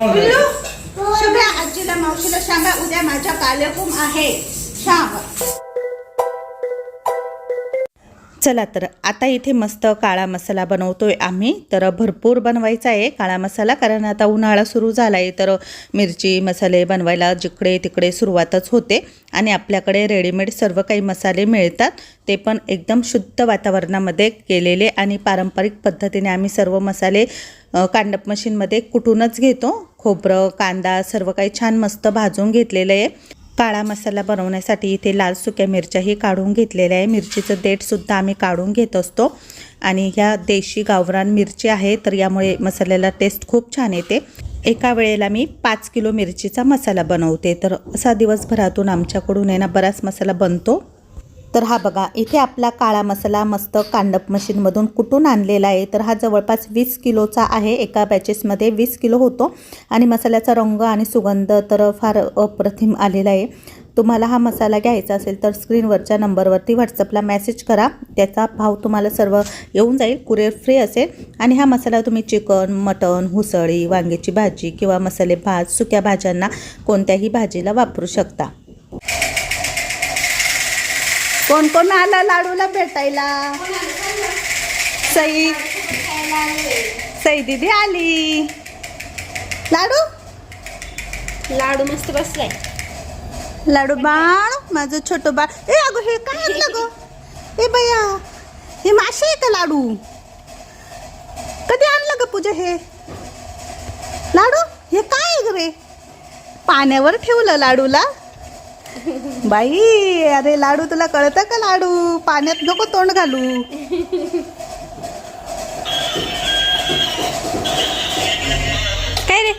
पिल्लू आजीला मावशीला सांगा उद्या माझा कार्यक्रम आहे. चला तर आता इथे मस्त काळा मसाला बनवतोय आम्ही. तर भरपूर बनवायचा आहे काळा मसाला कारण आता उन्हाळा सुरू झाला आहे तर मिरची मसाले बनवायला जिकडे तिकडे सुरुवातच होते. आणि आपल्याकडे रेडीमेड सर्व काही मसाले मिळतात. ते पण एकदम शुद्ध वातावरणामध्ये केलेले आणि पारंपरिक पद्धतीने आम्ही सर्व मसाले कांडप मशीनमध्ये कुटूनच घेतो. खोबरं कांदा सर्व काही छान मस्त भाजून घेतलेलं आहे. काळा मसाला बनवण्यासाठी इथे लाल सुक्या मिरच्याही काढून घेतलेल्या आहे. मिरचीचं देठसुद्धा आम्ही काढून घेत असतो. आणि ह्या देशी गावरान मिरची आहे तर यामुळे मसाल्याला टेस्ट खूप छान येते. एका वेळेला मी पाच किलो मिरचीचा मसाला बनवते. तर असा दिवसभरातून आमच्याकडून आहे ना बराच मसाला बनतो. तर हा बघा इथे आपला काळा मसाला मस्त कांडप मशीनमधून कुटून आणलेला आहे? तर हा जवळपास वीस किलोचा आहे. एका बॅचेसमध्ये वीस किलो होतो. आणि मसाल्याचा रंग आणि सुगंध तर फार अप्रतिम आलेला आहे. तुम्हाला हा मसाला घ्यायचा असेल तर स्क्रीनवरच्या नंबरवरती व्हॉट्सअपला मेसेज करा. त्याचा भाव तुम्हाला सर्व येऊन जाईल. कुरिअर फ्री असेल. आणि हा मसाला तुम्ही चिकन मटन हुसळी वांग्याची भाजी किंवा मसाले भात सुक्या भाज्यांना कोणत्याही भाजीला वापरू शकता. कोण कोण आलं लाडूला भेटायला? सई. सई दीदी आली. लाडू? लाडू मस्त बसलाय. लाडू बाळ माझं छोटं बाळ. ए अगं हे काय आणलं ग? ए बया हे मासे आहे का लाडू? कधी आणलं ग पूजा हे? लाडू हे काय आहे ग रे? पाण्यावर ठेवलं लाडूला? बाई अरे लाडू तुला कळतं का लाडू? पाण्यात नको तोंड घालू. काय रे?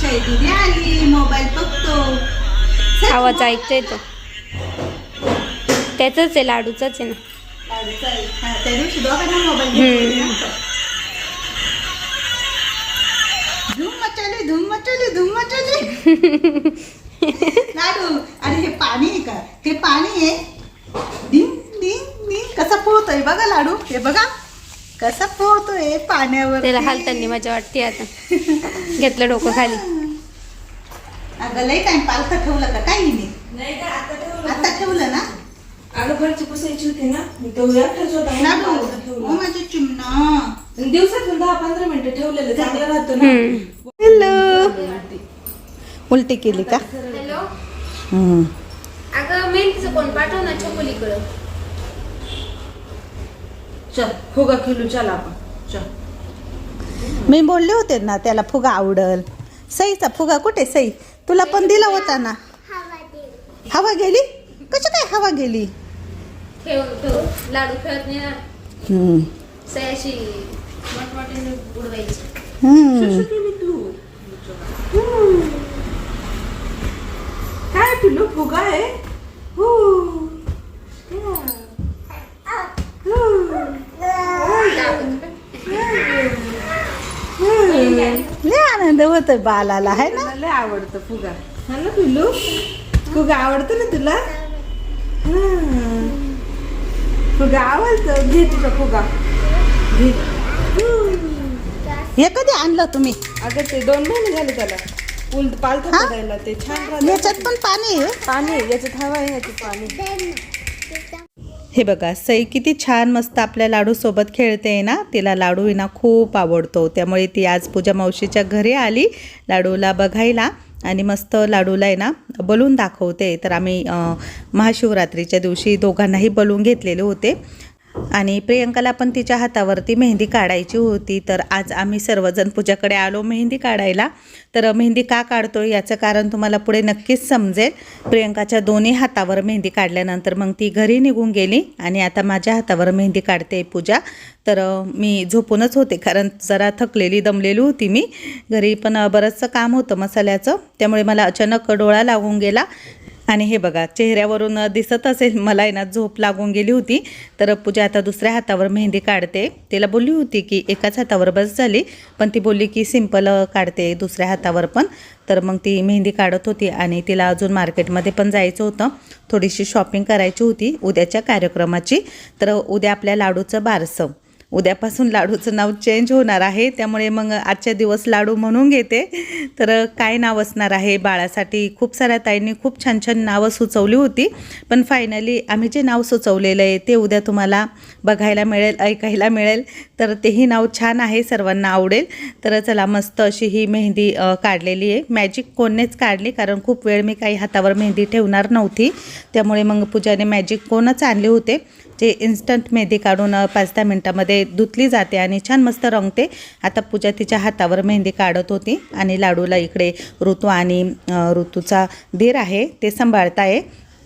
शैली आली मोबाईल बघतो. आवाज ऐकतोय तो. त्याच आहे ना. लाडूचा आहे. हा, हम्म. धूम मचाली धूम मचाली धूम मचाली. लाडू. अरे हे पाणी आहे का? हे पाणी आहे. डिंग डिंग डिंग. कसा पोहतोय बघा लाडू. हे बघा. कसा पोहतोय पाण्यावर त्याला हालताना मजा वाटते आता. घेतलं डोकं खाली. अगं लय काय पालखं ठेवलं का? काही नाही. नाही का आता ठेवलं. आता ठेवलं ना? अगं फरची पुसायची होती ना. मी तो एकटाच होता म्हणून लाडू. पालथं ओ ठेवलं माझे चिमणा. आणि दिवसातून दहा पंधरा मिनिटं ठेवलेलं चांगलं राहतं ना. हॅलो उलटी केली का? हम्म. अगं मेहंदीचं कोण? पाठव ना छकुलीकडं. चल फुगा खेळू चल आपण. चल. मी बोलले होते ना त्याला फुगा आवडल. सईचा फुगा कुठे सई? तुला पण दिला होता ना? हवा गेली? कशी काय हवा गेली? लाडू खेळत नाही ना. हम्म. सयाशी मोठमोठ्याने उडवायची हम्म. केली तू. काय पिल्लू फुगा आहे हू. लय आनंद होतोय बालाला आहे ना? लय आवडतं फुगा. हा ना पिल्लू फुगा आवडतं ना तुला. फुगा आवडतं. घे तुझा फुगा. घे. हे कधी आणलं तुम्ही? अगं ते दोन महिने झाले त्याला. उल पालथं हा? पडायला ते छान राहतं. याच्यात पण पाणी आहे? पाणी आहे, याच्यात हवा आहे याच्यात पाणी हे बघा सई किती छान मस्त आपल्या लाडू सोबत खेळते ना? तिला लाडू ना खूप आवडतो. त्यामुळे ती आज पूजा मावशीच्या घरी आली लाडूला बघायला आणि मस्त लाडूला आहे ना बलून दाखवते. तर आम्ही अं, महाशिवरात्रीच्या दिवशी दोघांनाही बलून घेतलेले होते. आणि प्रियंकाला पण तिच्या हातावरती मेहंदी काढायची होती. तर आज आम्ही सर्वजण पूजाकडे आलो मेहंदी काढायला. तर मेहंदी का काढतो याचं कारण तुम्हाला पुढे नक्कीच समजेल. प्रियंकाच्या दोन्ही हातावर मेहंदी काढल्यानंतर मग ती घरी निघून गेली आणि आता माझ्या हातावर मेहंदी काढते पूजा. तर मी झोपूनच होते कारण जरा थकलेली दमलेली होती मी. घरी पण बरंचसं काम होतं मसाल्याचं. त्यामुळे मला अचानक डोळा लागून गेला. आणि हे बघा चेहऱ्यावरून दिसत असेल मला आहे ना झोप लागून गेली होती. तर पूजा आता दुसऱ्या हातावर मेहंदी काढते. तिला बोलली होती की एकाच हातावर बस झाली पण ती बोलली की सिंपल काढते दुसऱ्या हातावर पण. तर मग ती मेहंदी काढत होती आणि तिला अजून मार्केटमध्ये पण जायचं होतं. थोडीशी शॉपिंग करायची होती उद्याच्या कार्यक्रमाची. तर उद्या आपल्या लाडूचं बारसं. उद्यापासून लाडूचं नाव चेंज होणार आहे. त्यामुळे मग आजच्या दिवस लाडू म्हणून घेते. तर काय नाव असणार आहे? बाळासाठी खूप साऱ्या ताईंनी खूप छान छान नावं सुचवली होती. पण फायनली आम्ही जे नाव सुचवलेलं आहे ते उद्या तुम्हाला बघायला मिळेल ऐकायला मिळेल. तर तेही नाव छान आहे सर्वांना आवडेल. तर चला मस्त अशी ही मेहंदी काढलेली आहे. मॅजिक कोणनेच काढली कारण खूप वेळ मी काही हातावर मेहंदी ठेवणार नव्हती. त्यामुळे मग पूजाने मॅजिक कोणच आणले होते. जे इन्स्टंट मेहंदी काढून पाच दहा मिनटामध्ये धुतली जाते आणि छान मस्त रंगते. आता पूजा तिच्या हातावर मेहंदी काढत होती आणि लाडूला इकडे ऋतू आणि ऋतूचा धीर आहे ते सांभाळताय.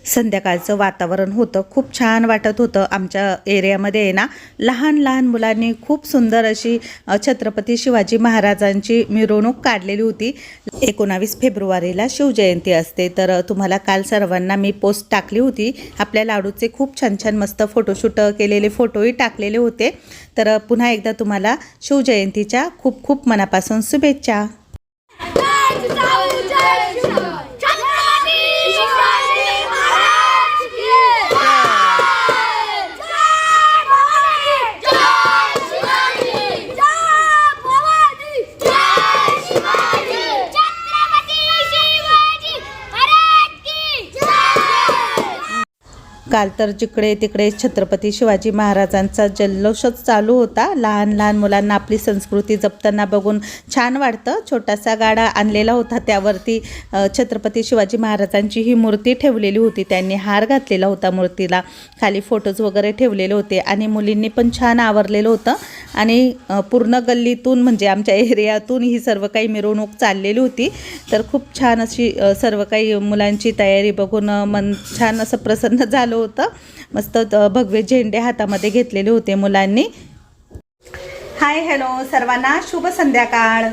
संध्याकाळचं वातावरण होतं. खूप छान वाटत होतं आमच्या एरियामध्ये आहे ना. लहान लहान मुलांनी खूप सुंदर अशी छत्रपती शिवाजी महाराजांची मिरवणूक काढलेली होती. एकोणावीस फेब्रुवारीला शिवजयंती असते. तर तुम्हाला काल सर्वांना मी पोस्ट टाकली होती. आपल्या लाडूचे खूप छान छान मस्त फोटोशूट केलेले फोटोही टाकलेले होते. तर पुन्हा एकदा तुम्हाला शिवजयंतीच्या खूप खूप मनापासून शुभेच्छा. काल तर जिकडे तिकडे छत्रपती शिवाजी महाराजांचा जल्लोषच चालू होता. लहान लहान मुलांना आपली संस्कृती जपताना बघून छान वाटतं. छोटासा गाडा आणलेला होता. त्यावरती छत्रपती शिवाजी महाराजांची ही मूर्ती ठेवलेली होती. त्यांनी हार घातलेला होता मूर्तीला. खाली फोटोज वगैरे ठेवलेले होते आणि मुलींनी पण छान आवरलेलं होतं. आणि पूर्ण गल्लीतून म्हणजे आमच्या एरियातून ही सर्व काही मिरवणूक चाललेली होती. तर खूप छान अशी सर्व काही मुलांची तयारी बघून मन छान असं प्रसन्न झालं होतं. मस्त भगवे झेंडे हातामध्ये घेतलेले होते मुलांनी. हाय हॅलो सर्वांना शुभ संध्याकाळ.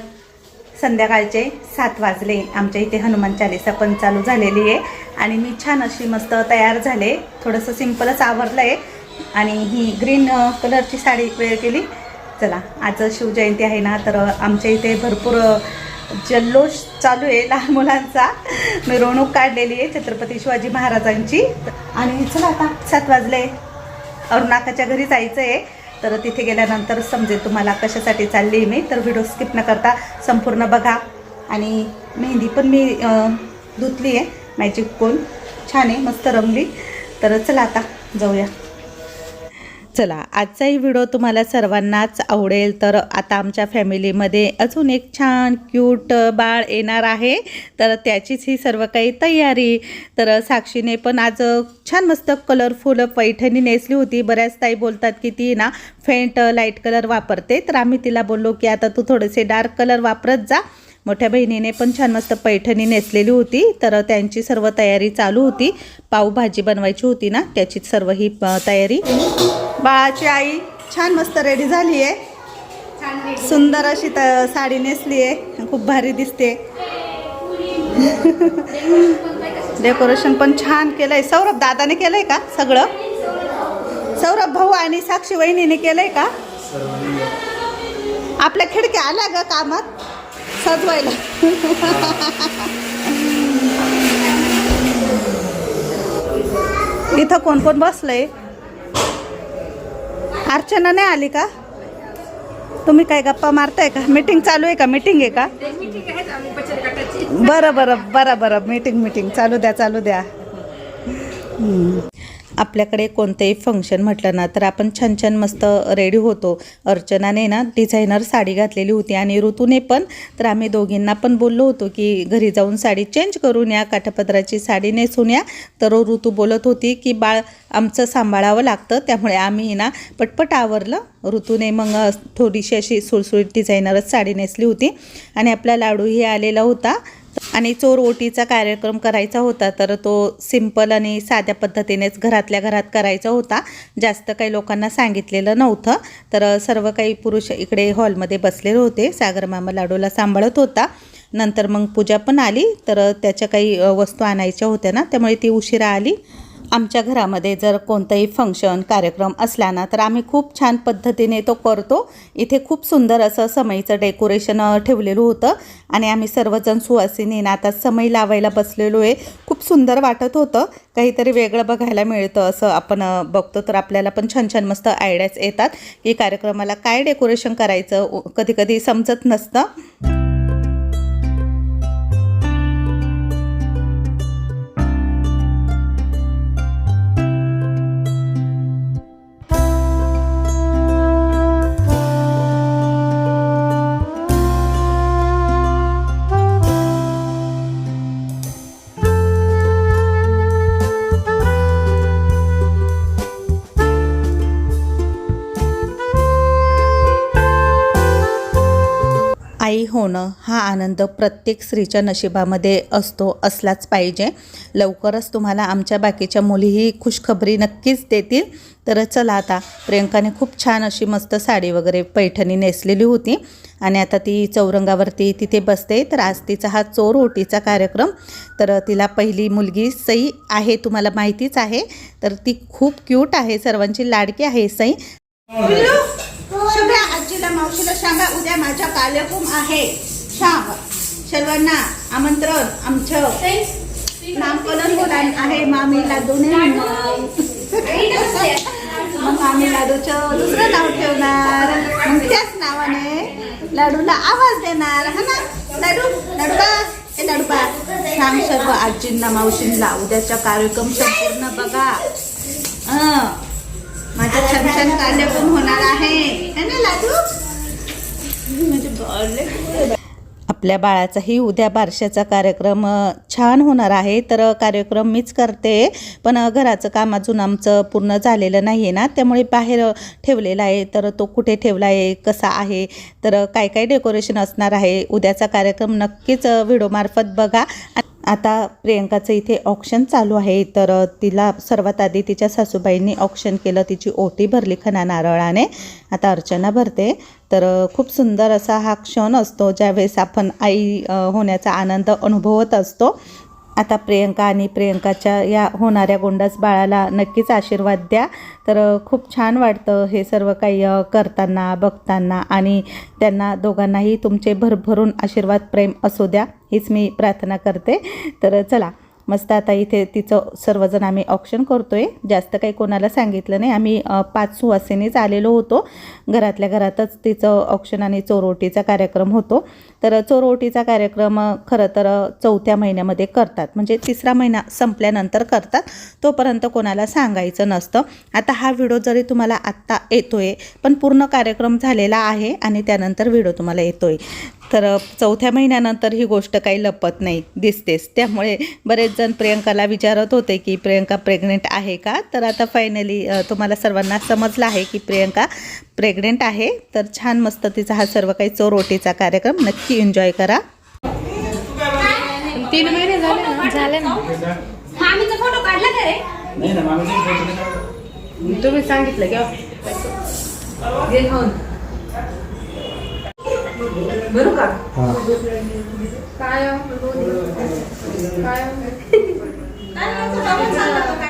संध्याकाळचे सात वाजले. आमच्या इथे हनुमान चालिसा पण चालू झालेली आहे. आणि मी छान अशी मस्त तयार झाले. थोडंसं सिम्पलच आवरलं आहे आणि ही ग्रीन कलरची साडी वेळ केली. चला आज शिवजयंती आहे ना तर आमच्या इथे भरपूर जल्लोष चालू आहे लहान मुलांचा. मिरवणूक काढलेली आहे छत्रपती शिवाजी महाराजांची. आणि चला आता सात वाजले. अरुणाकाच्या घरी जायचं आहे तर तिथे गेल्यानंतर समजेल तुम्हाला कशासाठी चालली मी. तर व्हिडिओ स्किप न करता संपूर्ण बघा. आणि मेहंदी पण मी धुतली आहे. मॅजिक कोण छान आहे मस्त रंगली. तर चला आता जाऊया. चला आजचाही व्हिडिओ तुम्हाला सर्वांनाच आवडेल तर आता आमच्या फॅमिलीमध्ये अजून एक छान क्यूट बाळ येणार आहे. तर त्याचीच ही सर्व काही तयारी. तर साक्षीने पण आज छान मस्त कलरफुल पैठणी नेसली होती. बऱ्याच ताई बोलतात की ती ना फेंट लाइट कलर वापरते. तर आम्ही तिला बोललो की आता तू थोडेसे डार्क कलर वापरत जा. मोठ्या बहिणीने पण छान मस्त पैठणी नेसलेली होती. तर त्यांची सर्व तयारी चालू होती. पावभाजी बनवायची होती ना त्याची सर्व ही तयारी. बाळाची आई छान मस्त रेडी झाली आहे सुंदर अशी त साडी नेसली आहे खूप भारी दिसते डेकोरेशन पण छान केलंय. सौरभ दादाने केलंय का सगळं? सौरभ भाऊ आणि साक्षी वहिनीने केलंय का? आपल्या खिडक्या आल्या ग कामात? सजवायला. इथं कोण कोण बसलंय? अर्चना नाही आली का? तुम्ही काय गप्पा मारताय का? मीटिंग चालू आहे का? मीटिंग आहे का? बरं बरं बरं बरं. मीटिंग मीटिंग चालू द्या चालू द्या. आपल्याकडे कोणतंही फंक्शन म्हटलं ना तर आपण छान छान मस्त रेडी होतो. अर्चनाने ना डिझायनर साडी घातलेली होती आणि ऋतूने पण. तर आम्ही दोघींना पण बोललो होतो की घरी जाऊन साडी चेंज करून या काठापदराची साडी नेसून या. तर ऋतू बोलत होती की बाळ आमचं सांभाळावं लागतं. त्यामुळे आम्ही ना पटपट आवरलं. ऋतूने मग थोडीशी अशी सुळसुळीत डिझायनरच साडी नेसली होती. आणि आपला लाडूही आलेला होता. आणि चोर ओटीचा कार्यक्रम करायचा होता तर तो सिंपल आणि साध्या पद्धतीनेच घरातल्या घरात करायचा होता. जास्त काही लोकांना सांगितलेलं नव्हतं तर सर्व काही पुरुष इकडे हॉलमध्ये बसलेले होते. सागर मामा लाडूला सांभाळत होता. नंतर मग पूजा पण आली तर त्याच्या काही वस्तू आणायच्या होत्या ना त्यामुळे ती उशिरा आली. आमच्या घरामध्ये जर कोणतंही फंक्शन कार्यक्रम असला ना तर आम्ही खूप छान पद्धतीने तो करतो. इथे खूप सुंदर असं समईचं डेकोरेशन ठेवलेलं होतं. आणि आम्ही सर्वजण सुवासिनीनं आता समई लावायला बसलेलो आहे. खूप सुंदर वाटत होतं. काहीतरी वेगळं बघायला मिळतं असं आपण बघतो. तर आपल्याला पण छान छान मस्त आयडियाज येतात की कार्यक्रमाला काय डेकोरेशन करायचं कधी कधी समजत नसतं. आनंद प्रत्येक स्त्रीच्या नशिबामध्ये असतो असलाच पाहिजे. लवकरच तुम्हाला आमच्या बाकीच्या मुलीही खुशखबरी नक्कीच देतील. तर चला आता. प्रियंकाने खूप छान अशी मस्त साडी वगैरे पैठणी नेसलेली होती. आणि आता ती चौरंगावरती तिथे बसते. तर आज तिचा हा चोर ओटीचा कार्यक्रम. तर तिला पहिली मुलगी सई आहे तुम्हाला माहितीच आहे. तर ती खूप क्यूट आहे. सर्वांची लाडकी आहे सई. आजीला मावशीला सांगा उद्या माझा कार्यक्रम आहे. सांग सर्वांना आमंत्रण आमचं नामकरण होणार आहे मामीला दोन्ही मग आम्ही लाडूचं दुसरं नाव ठेवणार. मग त्याच नावाने लाडूला आवाज देणार. हा ना? लाडू? लाडूबा हे लाडूबा सांग सर्व आजींना मावशींना उद्याचा कार्यक्रम संपूर्ण बघा. हं. माझा छान छान कार्यक्रम होणार आहे. है ना लाडू? म्हणजे. आपल्या बाळाचाही उद्या बारशाचा कार्यक्रम छान होणार आहे. तर कार्यक्रम मीच करते पण घराचं काम अजून आमचं पूर्ण झालेलं नाही आहे ना. त्यामुळे बाहेर ठेवलेला आहे. तर तो कुठे ठेवला आहे कसा आहे तर काय काय डेकोरेशन असणार आहे उद्याचा कार्यक्रम नक्कीच व्हिडिओमार्फत बघा. आता प्रियंकाचं इथे ऑप्शन चालू आहे. तर तिला सर्वात आधी तिच्या सासूबाईंनी ऑप्शन केलं. तिची ओटी भरली खना नारळाने. आता अर्चना भरते. तर खूप सुंदर असा हा क्षण असतो ज्यावेळेस आपण आई होण्याचा आनंद अनुभवत असतो. आता प्रियंका आणि प्रियंकाच्या या होणाऱ्या गोंडस बाळाला नक्कीच आशीर्वाद द्या. तर खूप छान वाटतं हे सर्व काही करताना बघताना आणि त्यांना दोघांनाही तुमचे भरभरून आशीर्वाद प्रेम असू द्या. हीच मी प्रार्थना करते. तर चला मस्त आता इथे तिचं सर्वजण आम्ही ऑप्शन करतोय. जास्त काही कोणाला सांगितलं नाही. आम्ही पाच सुवासिनीच आलेलो होतो. घरातल्या घरातच तिचं ऑप्शन आणि चोरोटीचा कार्यक्रम होतो. तर चोरोटीचा कार्यक्रम खरं तर चौथ्या महिन्यामध्ये करतात. म्हणजे तिसरा महिना संपल्यानंतर करतात. तोपर्यंत कोणाला सांगायचं नसतं. आता हा व्हिडिओ जरी तुम्हाला आत्ता येतोय पण पूर्ण कार्यक्रम झालेला आहे आणि त्यानंतर व्हिडिओ तुम्हाला येतोय. तर चौथ्या महिन्यानंतर ही गोष्ट काही लपत नाही दिसतेच. त्यामुळे बरेच जण प्रियंकाला विचारत होते की प्रियंका प्रेग्नेंट आहे का? तर आता फायनली तुम्हाला सर्वांना समजलं आहे की प्रियंका प्रेग्नेंट आहे. तर छान मस्त तिचा हा सर्व काही चोरोटीचा कार्यक्रम नक्की एन्जॉय करा. तीन महिने झाले ना? झाले ना. फोटो काढला का रे. तुम्ही सांगितलं बरं का काय काय काय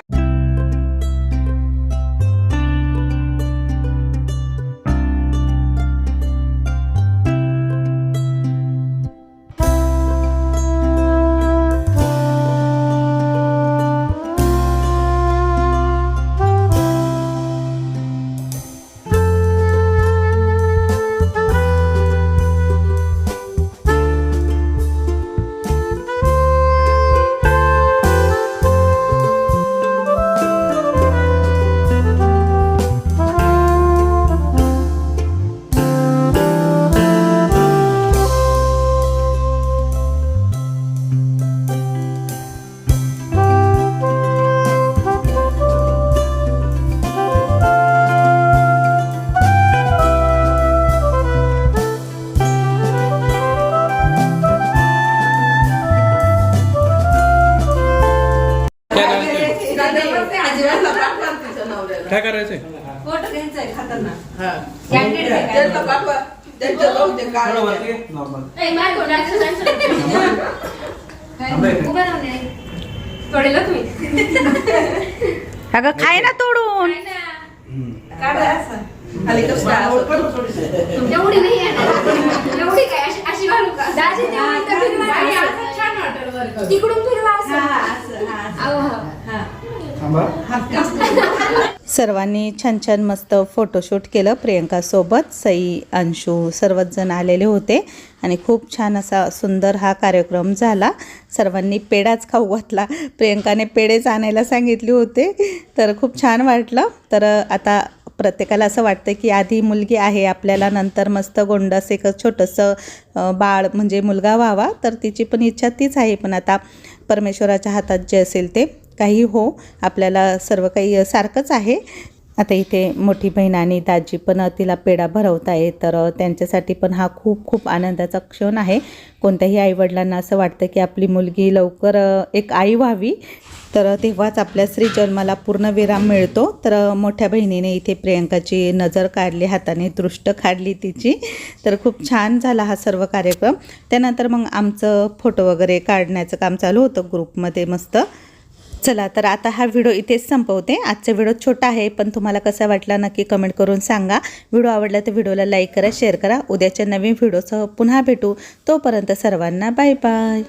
थोडं वरती नॉर्मल उभं राहून तोडेल तुम्ही. अगं खाय ना तोडून. एवढी नाही येणार. एवढी काय? अशी अशी घालू का? दाजी तेवढी तर फिरवा. आणि असं छान वाटेल बरं का. तिकडून फिरवा असं. अहो, हो. सर्वांनी छान छान मस्त फोटोशूट केलं प्रियंकासोबत सई अंशू सर्वच जण आलेले होते आणि खूप छान असा सुंदर हा कार्यक्रम झाला. सर्वांनी पेढाच खाऊ घातला. प्रियंकाने पेढेच आणायला सांगितले होते. तर खूप छान वाटलं. तर आता प्रत्येकाला असं वाटतं की आधी मुलगी आहे आपल्याला नंतर मस्त गोंडस एक छोटंसं बाळ म्हणजे मुलगा व्हावा. तर तिची पण इच्छा तीच आहे. पण आता परमेश्वराच्या हातात जे असेल ते. काही हो आपल्याला सर्व काही सारखंच आहे. आता इथे मोठी बहीण आणि दाजी पण तिला पेढा भरवत आहे तर त्यांच्यासाठी पण हा खूप खूप आनंदाचा क्षण आहे. कोणत्याही आईवडिलांना असं वाटतं की आपली मुलगी लवकर एक आई व्हावी. तर तेव्हाच आपल्या श्रीजन्माला पूर्ण विराम मिळतो. तर मोठ्या बहिणीने इथे प्रियंकाची नजर काढली हाताने दृष्ट काढली तिची. तर खूप छान झाला हा सर्व कार्यक्रम. त्यानंतर मग आमचं फोटो वगैरे काढण्याचं काम चालू होतं ग्रुपमध्ये मस्त. चला तर आता हा व्हिडिओ इथेच संपवते. आजचा व्हिडिओ छोटा आहे पण तुम्हाला कसा वाटला नक्की कमेंट करून सांगा. व्हिडिओ आवडला तर व्हिडिओला लाईक करा शेअर करा. उद्याच्या नवीन व्हिडिओसह पुन्हा भेटू. तोपर्यंत सर्वांना बाय बाय.